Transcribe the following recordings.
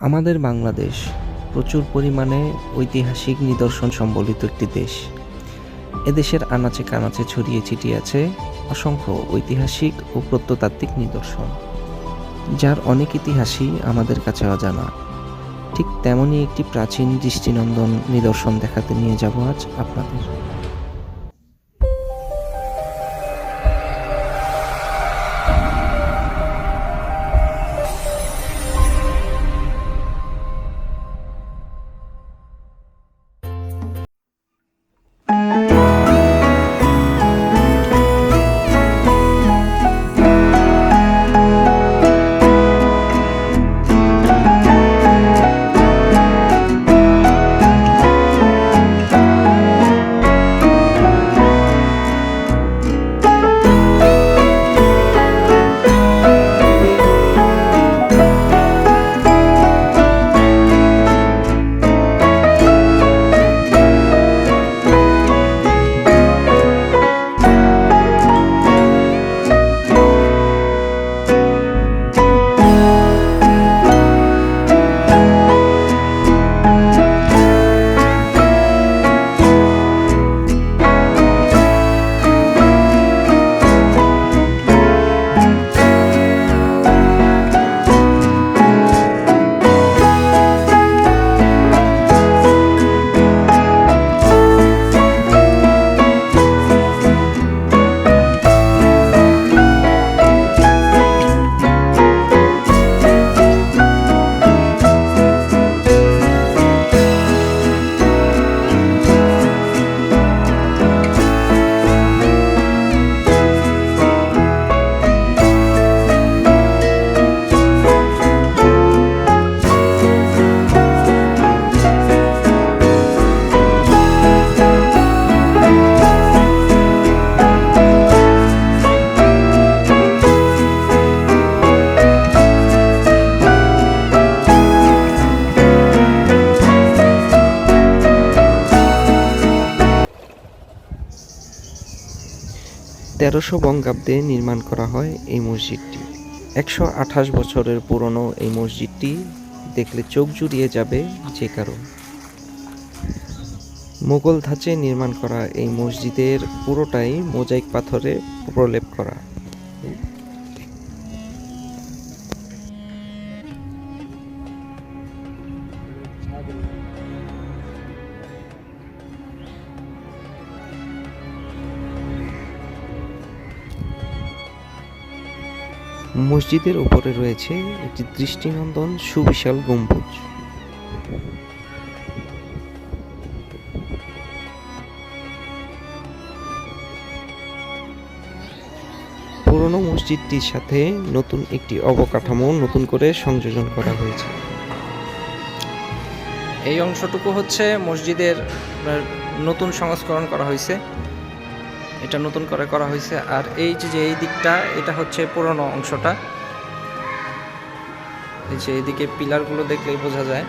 আমাদের বাংলাদেশ প্রচুর পরিমাণে ঐতিহাসিক নিদর্শন সম্বলিত একটি দেশ। এদেশের আনাচে কানাচে ছড়িয়ে ছিটিয়ে আছে অসংখ্য ঐতিহাসিক ও প্রত্নতাত্ত্বিক নিদর্শন, যার অনেক ইতিহাসই আমাদের কাছে অজানা। ঠিক তেমনই একটি প্রাচীন দৃষ্টিনন্দন নিদর্শন দেখাতে নিয়ে যাব আজ আপনাদের। তেরোশো বঙ্গাব্দে নির্মাণ করা হয় এই মসজিদটি। একশো আঠাশ বছরের পুরনো এই মসজিদটি দেখলে চোখ জুড়িয়ে যাবে যে কারণ মোগল ধাঁচে নির্মাণ করা এই মসজিদের পুরোটাই মোজাইক পাথরে প্রলেপ করা। মসজিদের উপরে রয়েছে একটি দৃষ্টিনন্দন সুবিশাল গম্বুজ। পুরনো মসজিদটির সাথে নতুন একটি অবকাঠামো নতুন করে সংযোজন করা হয়েছে। এই অংশটুকু হচ্ছে মসজিদের নতুন সংস্করণ করা হয়েছে। এটা নতুন করে করা হয়েছে। আর এই যে এই দিকটা, এটা হচ্ছে পুরনো অংশটা। এই যে এইদিকে পিলারগুলো দেখলেই বোঝা যায়।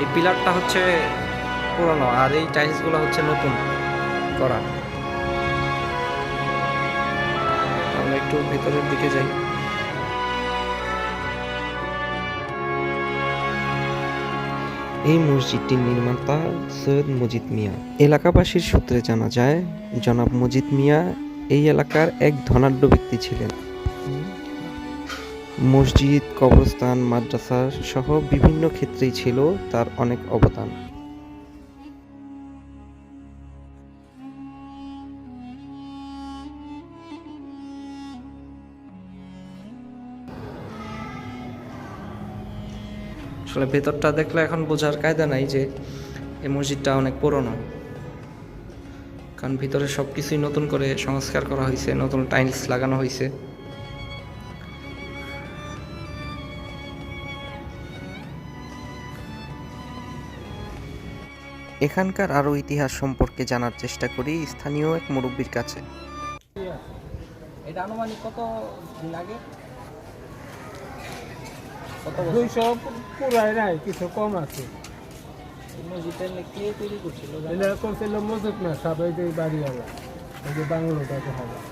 এই পিলারটা হচ্ছে পুরনো, আর এই টাইলসগুলো হচ্ছে নতুন করা। একটু ভেতরের দিকে যাই। এই মসজিদটির নির্মাতা সৈয়দ মজিদ মিয়া। এলাকাবাসীর সূত্রে জানা যায়, জনাব মজিদ মিয়া এই এলাকার এক ধনাঢ্য ব্যক্তি ছিলেন। মসজিদ, কবরস্থান মাদ্রাসা সহ বিভিন্ন ক্ষেত্রেই ছিল তার অনেক অবদান। আসলে ভেতরটা দেখলে এখন বোঝার কায়দা নাই যে এই মসজিদটা অনেক পুরনো। কারণ ভিতরে সব কিছুই নতুন করে সংস্কার করা হয়েছে, নতুন টাইলস লাগানো হয়েছে। এখানকার আরও ইতিহাস সম্পর্কে জানার চেষ্টা করি স্থানীয় এক মুরব্বীর কাছে। এটা আনুমানিক কত দিন আগে? দুইশো পুরাই নাই কিছু কম আছে। মসজিদটা কে তৈরি করছিল এটা করছিল মজুত না সবাই যে বাড়িওয়ালা ওই যে বাংলোটা দেখা যায়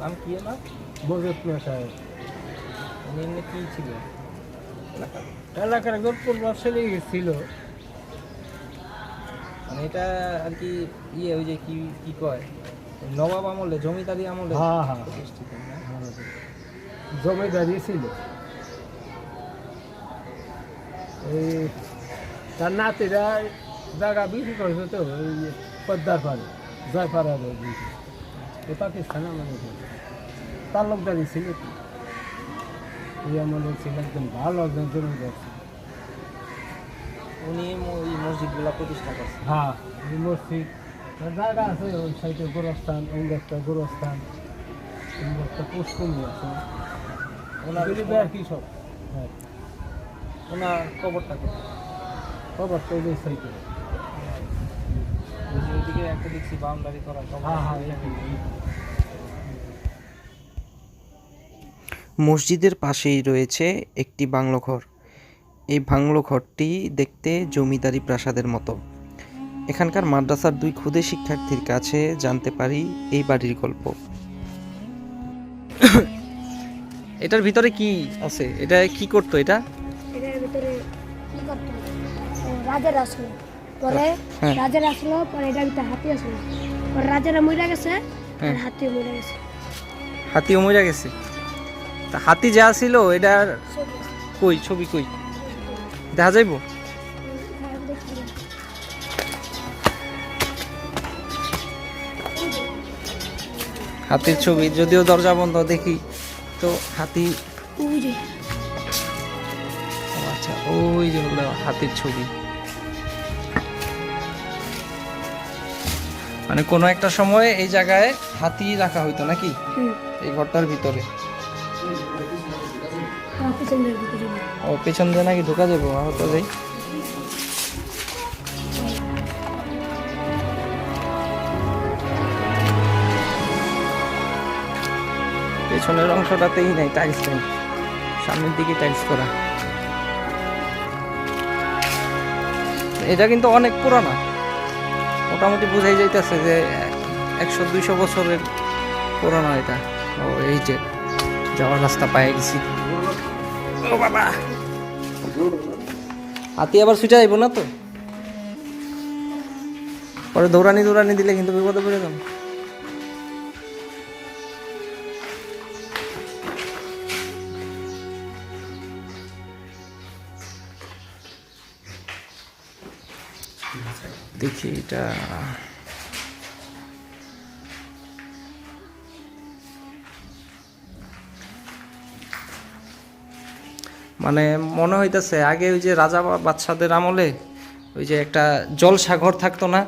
নাম কি না মজুত না সাহেব। এমনি কি ছিল? এলাকার এলাকার একজন পূর্বশালী ছিল মানে এটা আর কি ইয়ে ওই যে কি কি কয়? নবাব আমলে জমিদারি আমলে হ্যাঁ হ্যাঁ। জমিদারি ছিল। এই তার নাতিরা জায়গা বিক্রি করেছে তো ওই পদ্মার পাড়ে দিকে। এ পাকিস্তান আমাদের তালুকদারি ছিল এই আমাদের ছিল একদম ভালো একজন জমিদার। উনি এই মসজিদগুলা প্রতিষ্ঠা করছে হ্যাঁ এই মসজিদ জায়গা আছে ওই সাইডে গোরস্থান ওই একটা গোরস্থান ওই একটা পুষ্করণী আছে ওনার কি সব হ্যাঁ ওনার কবরটা কোথায়? সাইডে ওইদিকে একটা দেখছি বাউন্ডারি করা হ্যাঁ হ্যাঁ মসজিদের পাশেই রয়েছে একটি বাংলো ঘর। এই বাংলো ঘরটি দেখতে জমিদারি প্রাসাদের মতো। এখানকার মাদ্রাসার দুই ক্ষুদে শিক্ষার্থীর কাছে জানতে পারি এই বাড়ির গল্প। এটার ভিতরে কি আছে? এটা কি করতো এটা? ভিতরে কি করতো রাজার আসলো। পরে হ্যাঁ। রাজার আসলো পরে এটার ভিতরে হাতি আসলো। পরে রাজারা মরে গেছে হ্যাঁ। আর হাতিও মরে গেছে। হাতিও মরে গেছে। তা হাতি যা ছিল এটার কই ছবি কই? দেখা যাইব? হ্যাঁ। হাতির ছবি যদিও দরজা বন্ধ দেখি। তো হাতি আচ্ছা ওই যে হলো হাতির ছবি। মানে কোনো একটা সময় এই জায়গায় হাতি রাখা হইতো নাকি? এই ঘরটার ভিতরে। ভিতরে ও পেছন দিয়ে নাকি ঢোকা যাব? হয়তো যাই। পেছনের অংশটাতেই নাই টাইলস নেই। সামনের দিকে টাইলস করা। এটা কিন্তু অনেক পুরানা। মোটামুটি বোঝাই যাইতেছে যে, একশো দুইশো বছরের পুরানো এটা। ও, এই যে, যাওয়ার রাস্তা পায়ে গেছি। ও বাবা! হাতি আবার ছুটে আইব না তো? পরে দৌড়ানি দৌড়ানি দিলে কিন্তু বিপদে পড়ে যাব। দেখি এটা। মানে মনে হইতেছে, আগে ওই যে রাজা বা বাদশাদের আমলে ওই যে একটা জলসাঘর থাকতো না,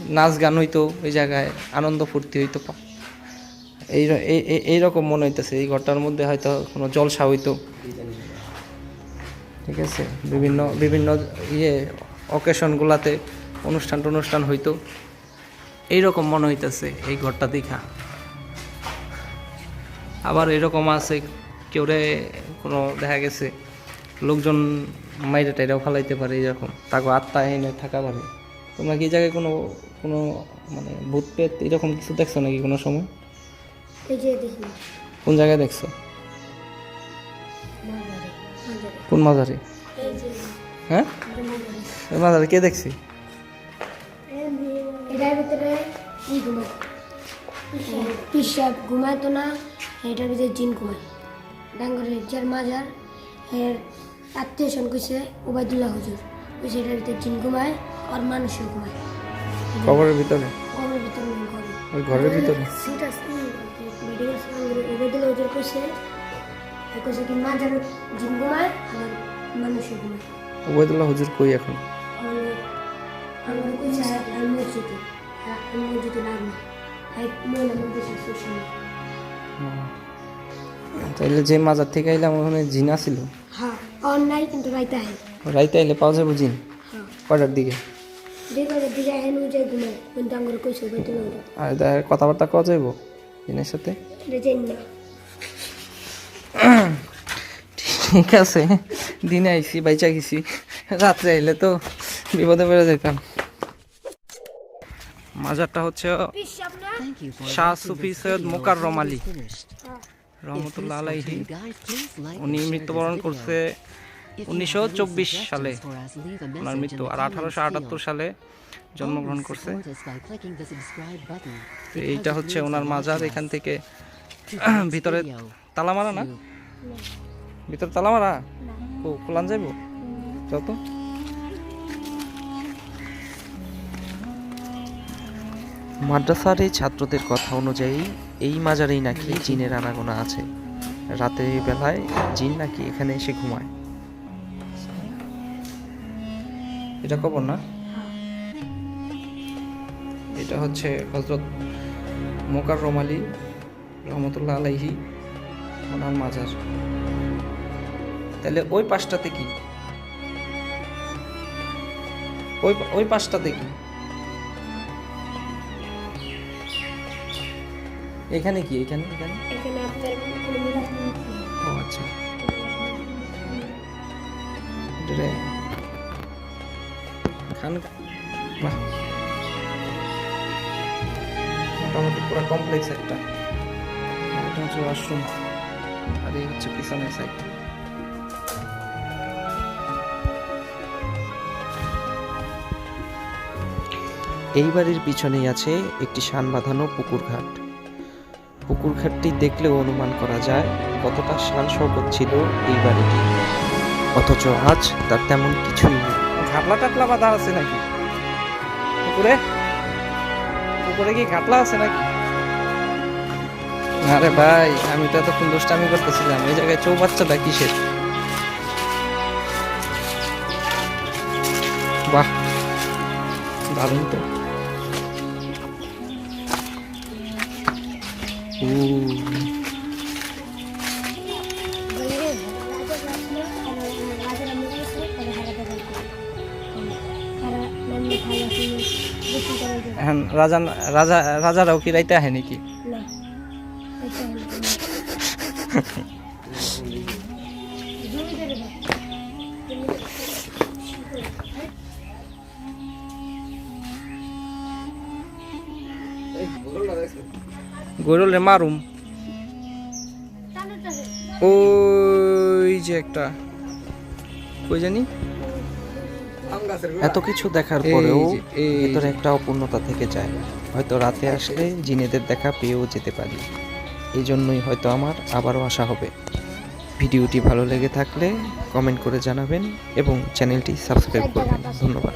নাচ গান হইতো ওই জায়গায়, আনন্দ ফুর্তি হইতো এই- এইরকম মনে হইতেছে, এই ঘরটার মধ্যে হয়তো কোনো জলসা হইতো। ঠিক আছে? বিভিন্ন বিভিন্ন ইয়ে অকেশনগুলাতে অনুষ্ঠান টনুষ্ঠান হইতো। এইরকম মনে হইতেছে এই ঘরটা দেখা। আবার এরকম আছে কেউরে কোনো দেখা গেছে লোকজন মাইরে টাইরেও ফালাইতে পারে এরকম। তাকে আত্মা এনে থাকা পারে। তোমরা কি এই জায়গায় কোনো কোনো মানে ভূত পেত এরকম কিছু দেখছ নাকি কোনো সময়? কোন জায়গায় দেখছ? কোন মাজারে হ্যাঁ? মাজারে কে দেখছি? এটার ভিতরে কি ঘুমায়? পিসাব ঘুমাইতো না এটার ভিতরে জিন ঘুমায়। ডাঙ্গরের যার মাজার এর আত্মীয় স্বজন কইছে ওবায়দুল্লাহ হুজুর কইছে এটার ভিতরে জিন ঘুমায় আর মানুষও ঘুমায়। কবরের ভিতরে? কবরের ভিতরে ওই ঘরের ভিতরে? সিট আছে আছে ওবায়দুল্লাহ হুজুর কইছে কইছে কি মাজার জিন ঘুমায় আর মানুষও ঘুমায়। ওবায়দুল্লাহ হুজুর কই এখন? আমরা কইছে আর মসজিদে। তাইলে যে মাজার থেকে আইলাম, ওখানে জিনা ছিল হ্যাঁ অন্যায় কিন্তু রাইতে রাইতে আইলে পাওয়া যাব জিন? দিকে দিকে? ঘুমায় কিন্তু আমার বেতন আর কথাবার্তা কওয়া যাইব জিনের সাথে? ঠিক আছে, দিনে আইছি, বাইচা গেছি। রাত্রে আইলে তো বিপদে পড়ে যেতাম মাজারটা হচ্ছে শাহ সুফি সৈয়দ মোকার রমালি রহমতুল্লাহ আলাইহি উনি মৃত্যুবরণ করছে উনিশশো চব্বিশ সালে। ওনার মৃত্যু আর আঠারোশো আটাত্তর সালে জন্মগ্রহণ করছে। এইটা হচ্ছে ওনার মাজার এখান থেকে। ভিতরে তালা মারা না? ভিতরে তালা মারা ও খোলান যাইব? যত মাদ্রাসার এই ছাত্রদের কথা অনুযায়ী, এই মাজারেই নাকি জিনের আনাগোনা আছে। রাতের বেলায় জিন নাকি এখানে এসে ঘুমায়। এটা কবর না? এটা হচ্ছে হজরত মোকার রমালি রহমতুল্লাহ আলাইহি ওনার মাজার। তাহলে ওই পাশটাতে কি? ওই ওই পাশটাতে কি? এখানে কি? এখানে? এখানে? এখানে আপনার ও আচ্ছা। খান বাহ। মোটামুটি পুরো কমপ্লেক্স একটা। এটা হচ্ছে ওয়াশরুম আর এই হচ্ছে পিছনের সাইড এই বাড়ির পিছনেই আছে একটি শান বাঁধানো পুকুর ঘাট। পুকুর ঘাটটি দেখলেও অনুমান করা যায় কতটা শান শৌকত ছিল এই বাড়িটি। অথচ আজ তার তেমন কিছুই নেই। ঘাটলা টাটলা বাঁধা আছে নাকি? পুকুরে? পুকুরে কি ঘাটলা আছে নাকি? আরে ভাই আমি তো এতক্ষণ দুষ্টামি করতেছিলাম। এই জায়গায় চৌবাচ্চাটা কিসের? বাহ দারুণ তো। এখন রাজা রাজা রাজারাও কি রাইতে আহে নাকি? না গরুলে মারুম। ওই যে একটা। কই জানি? এত কিছু দেখার পরেও ভেতরে একটা অপূর্ণতা থেকে যায়। হয়তো রাতে আসলে জিনেদের দেখা পেয়েও যেতে পারি। এই জন্যই হয়তো আমার আবারও আসা হবে। ভিডিওটি ভালো লেগে থাকলে কমেন্ট করে জানাবেন এবং চ্যানেলটি সাবস্ক্রাইব করবেন। ধন্যবাদ।